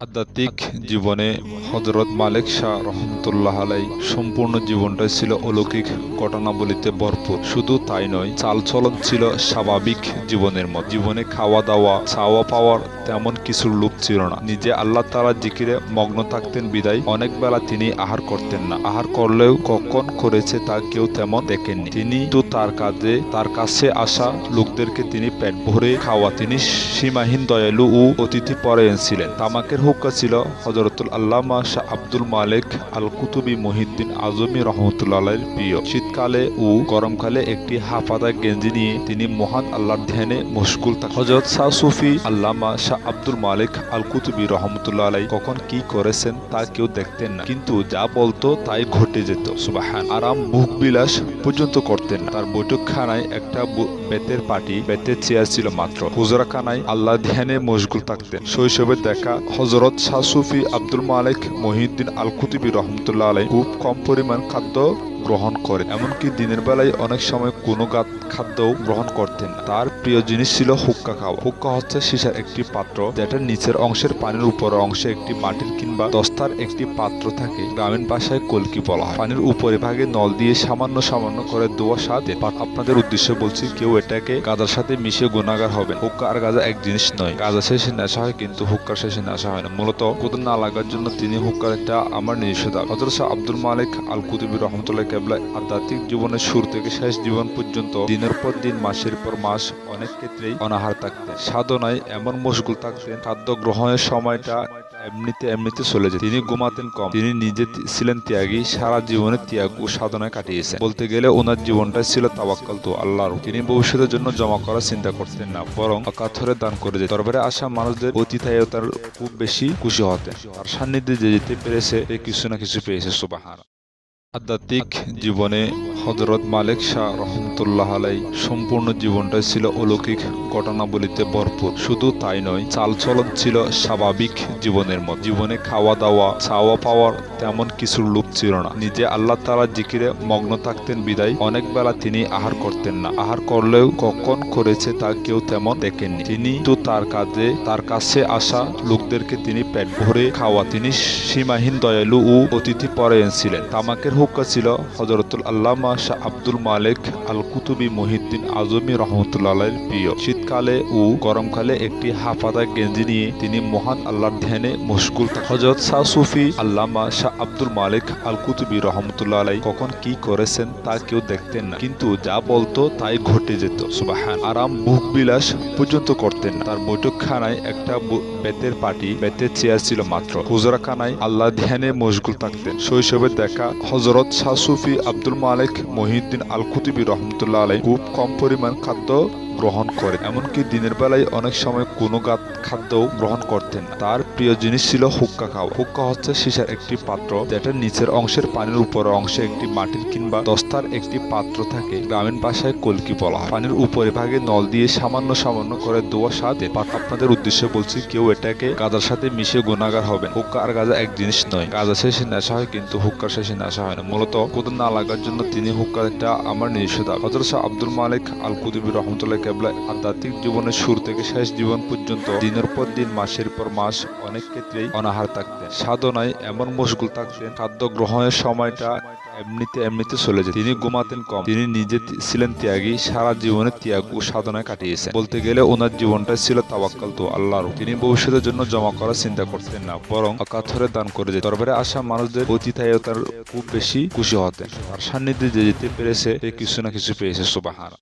আধ্যাত্মিক জীবনে হজরত মালিক শাহ রহমতুল্লাহ আলাই সম্পূর্ণ জীবনটাই ছিল অলৌকিক ঘটনাবলিতে ভরপুর। শুধু তাই নয় চালচলন ছিল স্বাভাবিক জীবনের মতো জীবনে খাওয়া দাওয়া চাওয়া পাওয়ার তেমন কিছুর লোভ ছিল না। নিজে আল্লাহ তালা জিকিরে মগ্ন থাকতেন বিদায়। অনেক বেলা তিনি আহার করতেন না। আহার করলেও কখন করেছে তা কেউ তেমন দেখেননি। তিনি তো তার কাজে তার কাছে আসা লোকদেরকে তিনি পেট ভরে খাওয়া। তিনি সীমাহীন দয়ালু ও অতিথি পরায়ণ ছিলেন। তামাকের হুক্কা ছিল হজরতুল আল্লামা শাহ আব্দুল মালিক আল কুতুবি মহিদ্দিন আজমি রহমতুল্লাহ প্রিয়। শীতকালে ও গরমকালে একটি হাফাদা গেঞ্জি নিয়ে তিনি মহান আল্লাহর ধ্যানে মশগুল থাকেন হজরত শাহ সুফি আল্লামা শাহ আব্দুল মালিক আল কুতুবি রহমতুল্লাহ আলাই কখন কি করেছেন তা কেউ দেখতেন না। কিন্তু যা বলতো তাই ঘটে যেত। সুবাহান। আরাম মুখ বিলাস পর্যন্ত করতেন তার বৈঠকখানায় একটা বেতের পাটি, বেতের চেয়ার ছিল মাত্র। হুজরাখানায় আল্লাহ ধ্যানে মশগুল থাকতেন। শৈশবে দেখা হজরত শাহ সুফি আব্দুল মালিক মহিউদ্দিন আল কুতুবি রহমতুল্লাহ আলাই খুব কম পরিমাণ খাদ্য গ্রহণ করেন এমনকি দিনের বেলায় অনেক সময় কোনো গাত খাদ্যও গ্রহণ করতেন। তার প্রিয় জিনিস ছিল হুক্কা খাওয়া। হুক্কা হচ্ছে সীসার একটি পাত্র যেটার নিচের অংশের পানির উপর অংশে একটি মাটির কিংবা দস্তার একটি পাত্র থাকে। গ্রামীণ ভাষায় কলকি বলা হয়। পানির উপরে ভাগে নল দিয়ে সামান্য সামান্য করে দোয়া সাথে আপনাদের উদ্দেশ্যে বলছি, কেউ এটাকে গাজার সাথে মিশে গুণাগার হবে। হুক্কা আর গাজা এক জিনিস নয়। গাজা শেষে নেশা হয়, কিন্তু হুক্কার শেষে নেশা হয় না। মূলত কোথাও না লাগার জন্য তিনি হুক্কার একটা আমার নিজস্ব দাবি। হজরত আব্দুল মালিক আল কুতুবি রহমতুল্লাহ কেবলা আধ্যাত্মিক জীবনের শুরু থেকে শেষ জীবন পর্যন্ত দিনের পর দিন, মাসের পর মাস অনেক ক্ষেত্রেই অনাহার থাকতেন সাধনায় এমন মশগুল থাকতেন, খাদ্য গ্রহণের সময়টা এমনিতে এমনিতে চলে যেত। তিনি ঘুমাতেন কম। তিনি নিজে ছিলেন ত্যাগী, সারা জীবনে ত্যাগ ও সাধনায় কাটিয়েছেন। বলতে গেলে ওনার জীবনটা ছিল তাওয়াক্কাল তো আল্লাহর। তিনি ভবিষ্যতের জন্য জমা করার চিন্তা করতেন না, বরং অকাথরে দান করে যেত দরবারে আসা মানুষদের অতিথায়তার খুব বেশি খুশি হতেন। আর সান্নিধ্যে যে যেতে পেরেছে কিছু না কিছু পেয়েছে সুবাহান আধ্যাত্মিক জীবনে হজরত মালিক শাহ রহমতুল্লাহ আলাই সম্পূর্ণ জীবনটাই ছিল অলৌকিক ঘটনাবলিতে ভরপুর। শুধু তাই নয়, চালচলন ছিল স্বাভাবিক জীবনের মতো জীবনে খাওয়া দাওয়া, চাওয়া পাওয়ার তেমন কিছুর লোভ ছিল না। নিজে আল্লাহ তালা জিকিরে মগ্ন থাকতেন বিদায়। অনেক বেলা তিনি আহার করতেন না। আহার করলেও কখন করেছে তা কেউ তেমন দেখেননি। তিনি তো তার কাজে তার কাছে আসা লোকদেরকে তিনি পেট ভরে খাওয়া। তিনি সীমাহীন দয়ালু ও অতিথি পরায়ণ ছিলেন। তামাকের হুক্কা ছিল হজরতুল আল্লামা শাহ আব্দুল মালিক আল কুতুবি মহিদ্দিন আজমি রহমতুল্লাহ প্রিয়। শীতকালে ও গরমকালে একটি হাফাদা গেঞ্জি নিয়ে তিনি মহান আল্লাহর ধ্যানে থাকেন হজরত শাহ সুফি আল্লামা শাহ আব্দুল মালিক আল কুতুবি রহমতুল্লাহ আলাই কখন কি করেছেন তা কেউ দেখতেন না। কিন্তু যা বলতো তাই ঘটে যেত। সুবাহান। আরাম মুখ বিলাস পর্যন্ত করতেন না। তার বৈঠকখানায় একটা বেতের পাটি, বেতের চেয়ার ছিল মাত্র। হুজরাখানায় আল্লাহ ধ্যানে মশগুল থাকতেন। শৈশবে দেখা হজরত শাহ সুফি আব্দুল মালিক মহিউদ্দিন আল খুতিবি রহমতুল্লাহ আলাই খুব কম পরিমাণ খাদ্য গ্রহণ করে। এমনকি দিনের বেলায় অনেক সময় কোনো খাদ্যও গ্রহণ করতেন। তার প্রিয় জিনিস ছিল হুক্কা খাওয়া। হুক্কা হচ্ছে সীসার একটি পাত্র যেটার নিচের অংশের পানির উপর অংশে একটি মাটির কিংবা দস্তার একটি পাত্র থাকে। গ্রামীণ ভাষায় কলকি বলা হয়। পানির উপরে ভাগে নল দিয়ে সামান্য সামান্য করে দোয়া সাথে আপনাদের উদ্দেশ্যে বলছি, কেউ এটাকে গাজার সাথে মিশে গুণাগার হবে হুক্কা আর গাজা এক জিনিস নয়। গাজা শেষে নেশা হয়, কিন্তু হুক্কার শেষে নেশা হয় না। মূলত কোথাও না লাগার জন্য তিনি হুক্কার একটা আমার নিজস্ব দাবি। হজরত আব্দুল মালিক আল কুতুবি রহমতুল্লাহ কেবলা আধ্যাত্মিক জীবনের শুরু থেকে শেষ জীবন পর্যন্ত দিনের পর দিন, মাসের পর মাস অনেক ক্ষেত্রেই অনাহার থাকতেন। সাধনায় এমন মশগুল থাকতেন, খাদ্য গ্রহণের সময়টা এমনিতে এমনিতে চলে যেত। তিনি ঘুমাতেন কম। তিনি নিজে ছিলেন ত্যাগী, সারা জীবনে ত্যাগ ও সাধনায় কাটিয়েছেন। বলতে গেলে ওনার জীবনটাই ছিল তাওয়াক্কাল তো আল্লাহর তিনি ভবিষ্যতের জন্য জমা করার চিন্তা করতেন না, বরং অকাথরে দান করে যেত দরবারে আসা মানুষদের অতিথায়তার খুব বেশি খুশি হতেন। আর সান্নিধ্যে যে যেতে পেরেছে কিছু না কিছু পেয়েছে সুবাহান